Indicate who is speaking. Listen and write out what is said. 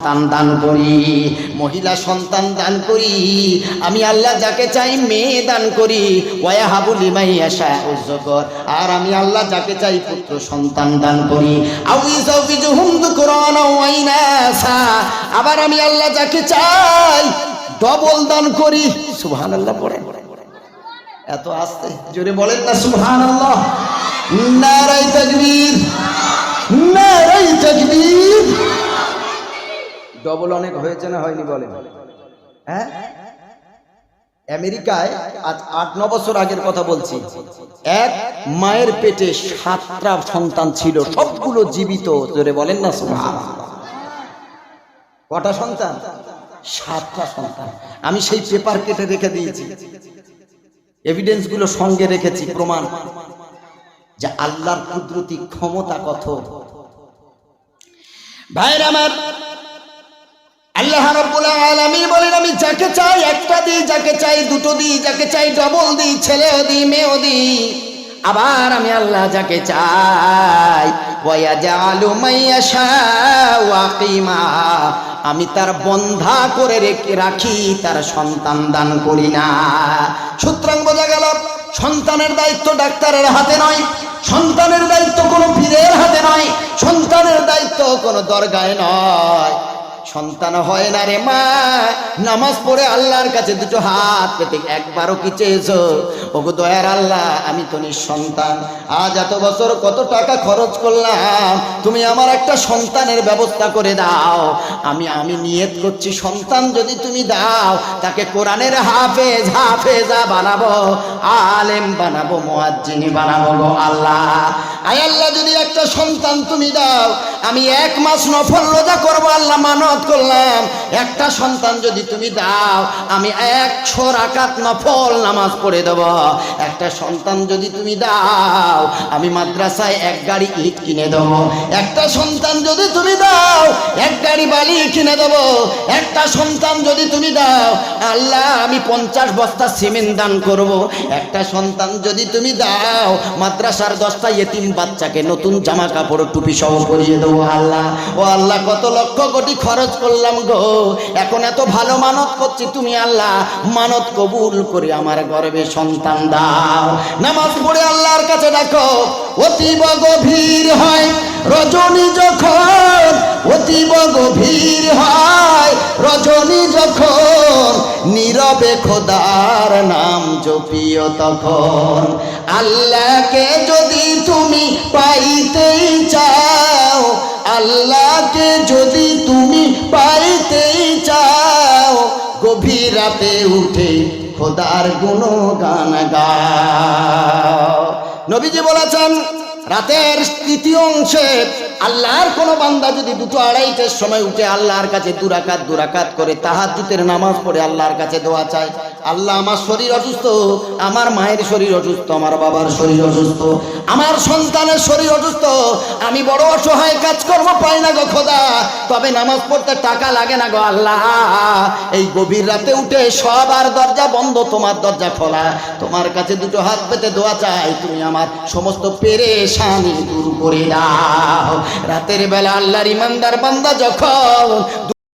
Speaker 1: সন্তান দান করি, মহিলা সন্তান দান করি, আমি আল্লাহ যাকে চাই মেয়ে দান করি। ওয়া হাবুলি মাই আশা উজ্জগর আর আমি আল্লাহ যাকে চাই পুত্র সন্তান দান করি। আবার আমি আল্লাহ যাকে চাই ডবল দান করি। সুবহানাল্লাহ পড়েন এত আস্তে, জোরে বলেন না সুবহানাল্লাহ। নারাই তাকবীর নারাই তাকবীর। ডবল অনেক হয়েছে না হয়নি বলেন? হ্যাঁ? আমেরিকায় আজ আট, ন বছর আগের কথা বলছি। এক মায়ের পেটে সাতটা সন্তান ছিল, সবগুলো জীবিত, জোরে বলেন না কটা সন্তান? সাতটা সন্তান। আমি সেই পেপার কেটে রেখে দিয়েছি। এভিডেন্সগুলো সঙ্গে রেখেছি, প্রমাণ। যে আল্লাহর কুদরতি ক্ষমতা কত। ভাইরা আমার আল্লাহ রাব্বুল আলামিন বলেন, আমি যাকে চাই একটা দিই, যাকে চাই দুটো দিই, যাকে চাই ডবল দিই, ছেলেও দিই, মেয়েও দিই। আবার আমি আল্লাহ যাকে চাই আমি তার বন্ধা করে রেখে রাখি, তার সন্তান দান করি না। সুতরাং বোঝা গেল, সন্তানের দায়িত্ব ডাক্তারের হাতে নয়, সন্তানের দায়িত্ব কোনো পীরের হাতে নয়, সন্তানের দায়িত্ব কোনো দরগায় নয়। সন্তান হয় না রে মা। নামাজ পড়ে আল্লাহর কাছে দুটো হাত পেতে, একবারও কি চেয়েছো? ওগো দয়ার আল্লাহ, আমি তো সন্তান আজ এত বছর কত টাকা খরচ করলাম, তুমি আমার একটা সন্তানের ব্যবস্থা করে দাও। আমি আমি নিয়ত করছি, সন্তান যদি তুমি দাও, তাকে কোরআনের হাফেজ, হাফেজা বানাবো, আলেম বানাবো, মোয়াজ্জিনি বানাবো গো আল্লাহ। আয় আল্লাহ, যদি একটা সন্তান তুমি দাও, আমি এক মাস নফল রোজা করব, আল্লাহ মানত করলাম। একটা সন্তান যদি তুমি দাও, আমি এক ছোর আকাত নফল নামাজ পড়ে দেব। একটা সন্তান যদি তুমি দাও, আমি মাদ্রাসায় এক গাড়ি ইট কিনে দেবো। একটা সন্তান যদি তুমি দাও, এক গাড়ি বালি কিনে দেবো। একটা সন্তান যদি তুমি দাও, আল্লাহ, আমি পঞ্চাশ বস্তা সিমেন্ট দান করব। একটা সন্তান যদি তুমি দাও, মাদ্রাসার দশটা এতিম বাচ্চাকে নতুন জামা কাপড়, টুপি সহ পরিয়ে দেবো, আল্লাহ। ও আল্লাহ, কত লক্ষ কোটি খরচ করলাম গো। এখন এত ভালো মানত করছি তুমি, আল্লাহ। মানত কবুল করে আমার গর্বে সন্তান দাও। নামাজ পড়ে আল্লাহর কাছে ডাকো। অতীব গভীর হয় রজনী যখন খোদার নাম জপিও তখন। আল্লাহকে যদি তুমি পাইতেই চাও, আল্লাহকে যদি তুমি পাইতেই চাও, গভীর রাতে উঠে খোদার গুণগান গাও। নবীজি বলেছেন রাতের তৃতীয় অংশে আল্লাহর কোনো বান্দা যদি দুটো আড়াইটের সময় উঠে আল্লাহর কাছে দুরাকাত দুরাকাত করে তাহাজুতের নামাজ পড়ে আল্লাহর কাছে দোয়া চায় আল্লাহ আমার শরীর অসুস্থ, আমার মায়ের শরীর অসুস্থ, আমার বাবার শরীর অসুস্থ, আমার সন্তানের শরীর অসুস্থ। আমি বড় অসহায় কাজকর্ম পাই না গো খোদা। তবে নামাজ পড়তে টাকা লাগে না গো আল্লাহ। এই গভীর রাতে উঠে সবার দরজা বন্ধ, তোমার দরজা খোলা। তোমার কাছে দুটো হাত পেতে দোয়া চাই, তুমি আমার সমস্ত পেরেশানি দূর করে দাও। রাতের বেলা আল্লাহর ইমানদার বান্দা যখন